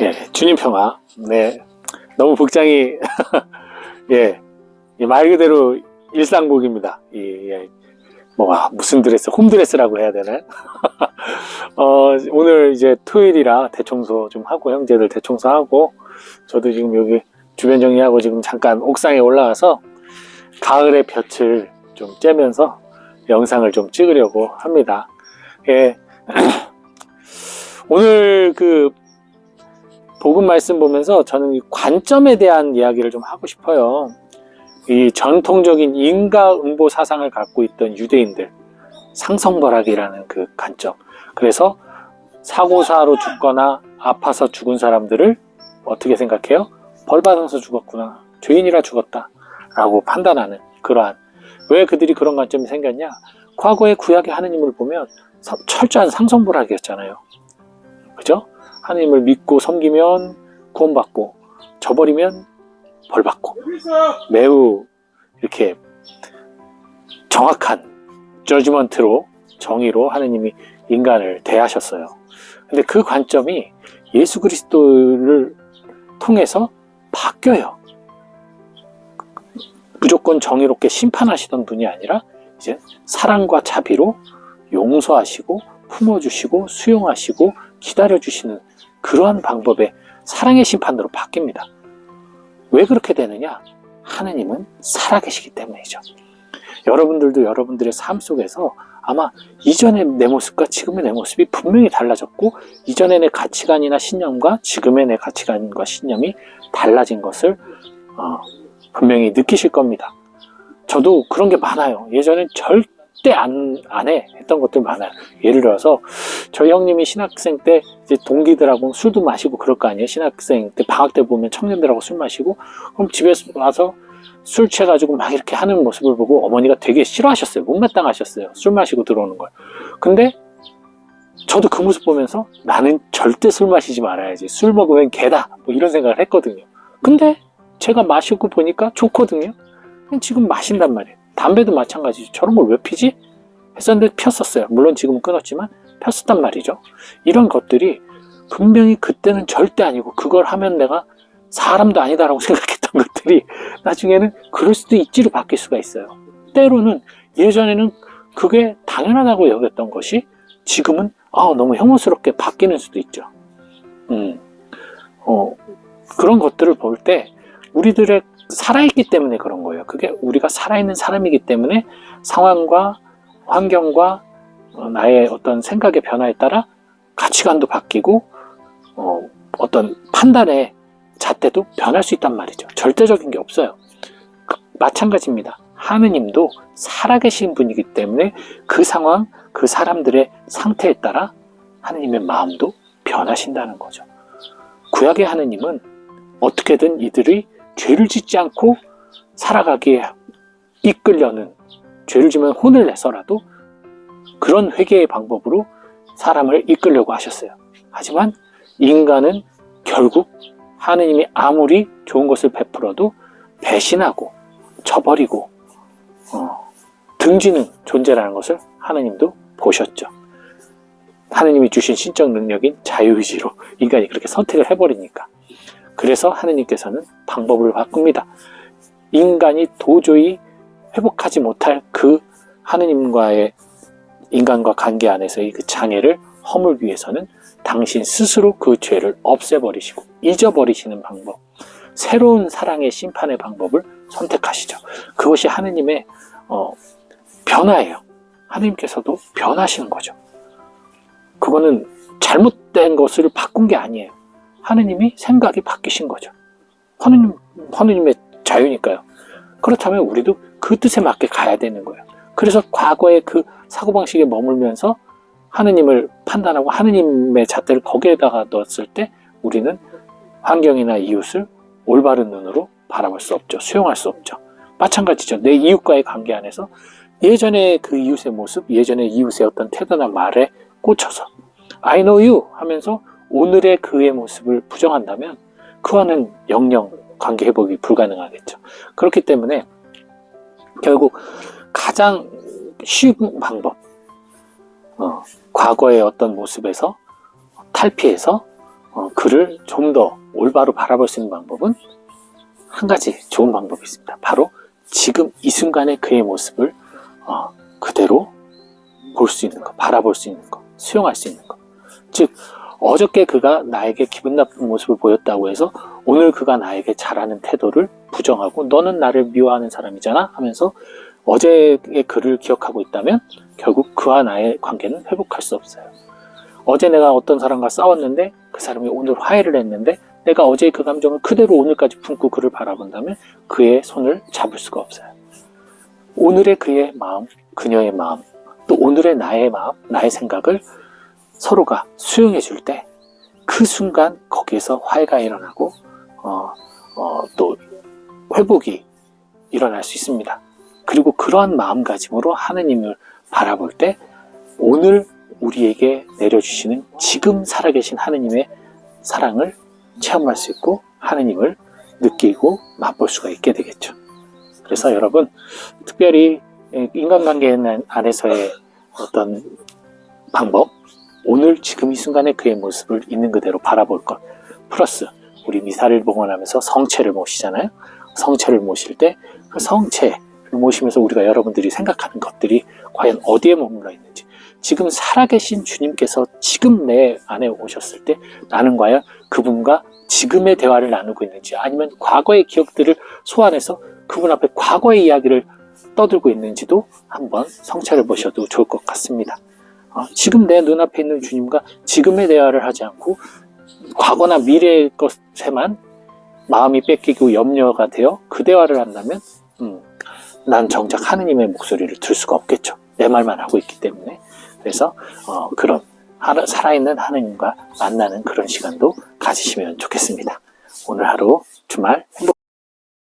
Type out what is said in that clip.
예, 주님 평화. 네. 너무 복장이, 예, 이말 그대로 일상복입니다. 이, 예, 뭐, 아, 무슨 드레스, 홈드레스라고 해야 되나? 어, 오늘 이제 토요일이라 대청소 좀 하고, 형제들 대청소하고, 저도 지금 여기 주변 정리하고 지금 잠깐 옥상에 올라와서 가을의 볕을 좀 쬐면서 영상을 좀 찍으려고 합니다. 예. 오늘 그 복음 말씀 보면서 저는 이 관점에 대한 이야기를 좀 하고 싶어요. 이 전통적인 인과응보 사상을 갖고 있던 유대인들, 상성벌학이라는 그 관점. 그래서 사고사로 죽거나 아파서 죽은 사람들을 어떻게 생각해요? 벌 받아서 죽었구나. 죄인이라 죽었다. 라고 판단하는 그러한. 왜 그들이 그런 관점이 생겼냐? 과거의 구약의 하느님을 보면 서- 철저한 상성불학이었잖아요. 그죠? 하느님을 믿고 섬기면 구원받고, 저버리면 벌받고. 매우 이렇게 정확한 저지먼트로, 정의로 하느님이 인간을 대하셨어요. 근데 그 관점이 예수 그리스도를 통해서 바뀌어요. 무조건 정의롭게 심판하시던 분이 아니라 이제 사랑과 자비로 용서하시고 품어주시고 수용하시고 기다려주시는 그러한 방법의 사랑의 심판으로 바뀝니다. 왜 그렇게 되느냐? 하느님은 살아계시기 때문이죠. 여러분들도 여러분들의 삶 속에서 아마 이전의 내 모습과 지금의 내 모습이 분명히 달라졌고 이전의 내 가치관이나 신념과 지금의 내 가치관과 신념이 달라진 것을 어, 분명히 느끼실 겁니다. 저도 그런 게 많아요. 예전엔 절 대 안, 안 해. 했던 것들 많아요. 예를 들어서, 저희 형님이 신학생 때 이제 동기들하고 술도 마시고 그럴 거 아니에요. 신학생 때 방학 때 보면 청년들하고 술 마시고, 그럼 집에 와서 술 취해가지고 막 이렇게 하는 모습을 보고 어머니가 되게 싫어하셨어요. 못마땅하셨어요. 술 마시고 들어오는 걸. 근데 저도 그 모습 보면서 나는 절대 술 마시지 말아야지. 술 먹으면 개다. 뭐 이런 생각을 했거든요. 근데 제가 마시고 보니까 좋거든요. 지금 마신단 말이에요. 담배도 마찬가지죠. 저런 걸 왜 피지? 했었는데 폈었어요. 물론 지금은 끊었지만 폈었단 말이죠. 이런 것들이 분명히 그때는 절대 아니고 그걸 하면 내가 사람도 아니다라고 생각했던 것들이 나중에는 그럴 수도 있지로 바뀔 수가 있어요. 때로는 예전에는 그게 당연하다고 여겼던 것이 지금은 아, 너무 혐오스럽게 바뀌는 수도 있죠. 음, 어, 그런 것들을 볼 때 우리들의 살아있기 때문에 그런 거예요. 그게 우리가 살아있는 사람이기 때문에 상황과 환경과 어, 나의 어떤 생각의 변화에 따라 가치관도 바뀌고 어, 어떤 판단의 잣대도 변할 수 있단 말이죠. 절대적인 게 없어요. 그- 마찬가지입니다. 하느님도 살아계신 분이기 때문에 그 상황, 그 사람들의 상태에 따라 하느님의 마음도 변하신다는 거죠. 구약의 하느님은 어떻게든 이들이 죄를 짓지 않고 살아가기에 이끌려는 죄를 지면 혼을 내서라도 그런 회개의 방법으로 사람을 이끌려고 하셨어요. 하지만 인간은 결국 하느님이 아무리 좋은 것을 베풀어도 배신하고 저버리고 어, 등지는 존재라는 것을 하느님도 보셨죠. 하느님이 주신 신적 능력인 자유의지로 인간이 그렇게 선택을 해버리니까. 그래서 하느님께서는 방법을 바꿉니다. 인간이 도저히 회복하지 못할 그 하느님과의 인간과 관계 안에서의 그 장애를 허물기 위해서는 당신 스스로 그 죄를 없애버리시고 잊어버리시는 방법, 새로운 사랑의 심판의 방법을 선택하시죠. 그것이 하느님의 어, 변화예요. 하느님께서도 변하시는 거죠. 그거는 잘못된 것을 바꾼 게 아니에요. 하느님이 생각이 바뀌신 거죠. 하느님, 하느님의 자유니까요. 그렇다면 우리도 그 뜻에 맞게 가야 되는 거예요. 그래서 과거의 그 사고방식에 머물면서 하느님을 판단하고 하느님의 잣대를 거기에다가 넣었을 때 우리는 환경이나 이웃을 올바른 눈으로 바라볼 수 없죠. 수용할 수 없죠. 마찬가지죠. 내 이웃과의 관계 안에서 예전의 그 이웃의 모습, 예전의 이웃의 어떤 태도나 말에 꽂혀서 I know you 하면서 오늘의 그의 모습을 부정한다면 그와는 영영 관계 회복이 불가능하겠죠. 그렇기 때문에 결국 가장 쉬운 방법, 어, 과거의 어떤 모습에서 탈피해서 어, 그를 좀 더 올바로 바라볼 수 있는 방법은 한 가지 좋은 방법이 있습니다. 바로 지금 이 순간의 그의 모습을 어, 그대로 볼 수 있는 것, 바라볼 수 있는 것, 수용할 수 있는 것. 즉, 어저께 그가 나에게 기분 나쁜 모습을 보였다고 해서 오늘 그가 나에게 잘하는 태도를 부정하고 너는 나를 미워하는 사람이잖아 하면서 어제의 그를 기억하고 있다면 결국 그와 나의 관계는 회복할 수 없어요. 어제 내가 어떤 사람과 싸웠는데 그 사람이 오늘 화해를 했는데 내가 어제의 그 감정을 그대로 오늘까지 품고 그를 바라본다면 그의 손을 잡을 수가 없어요. 오늘의 그의 마음, 그녀의 마음, 또 오늘의 나의 마음, 나의 생각을 서로가 수용해 줄 때 그 순간 거기에서 화해가 일어나고 어, 어, 또 회복이 일어날 수 있습니다. 그리고 그러한 마음가짐으로 하느님을 바라볼 때 오늘 우리에게 내려주시는 지금 살아계신 하느님의 사랑을 체험할 수 있고 하느님을 느끼고 맛볼 수가 있게 되겠죠. 그래서 여러분 특별히 인간관계 안에서의 어떤 방법 오늘 지금 이 순간의 그의 모습을 있는 그대로 바라볼 것 플러스 우리 미사를 봉헌하면서 성체를 모시잖아요. 성체를 모실 때 그 성체를 모시면서 우리가 여러분들이 생각하는 것들이 과연 어디에 머물러 있는지 지금 살아계신 주님께서 지금 내 안에 오셨을 때 나는 과연 그분과 지금의 대화를 나누고 있는지 아니면 과거의 기억들을 소환해서 그분 앞에 과거의 이야기를 떠들고 있는지도 한번 성찰해 보셔도 좋을 것 같습니다. 어, 지금 내 눈앞에 있는 주님과 지금의 대화를 하지 않고 과거나 미래의 것에만 마음이 뺏기고 염려가 되어 그 대화를 한다면 음, 난 정작 하느님의 목소리를 들을 수가 없겠죠. 내 말만 하고 있기 때문에 그래서 어, 그런 살아있는 하느님과 만나는 그런 시간도 가지시면 좋겠습니다. 오늘 하루 주말 행복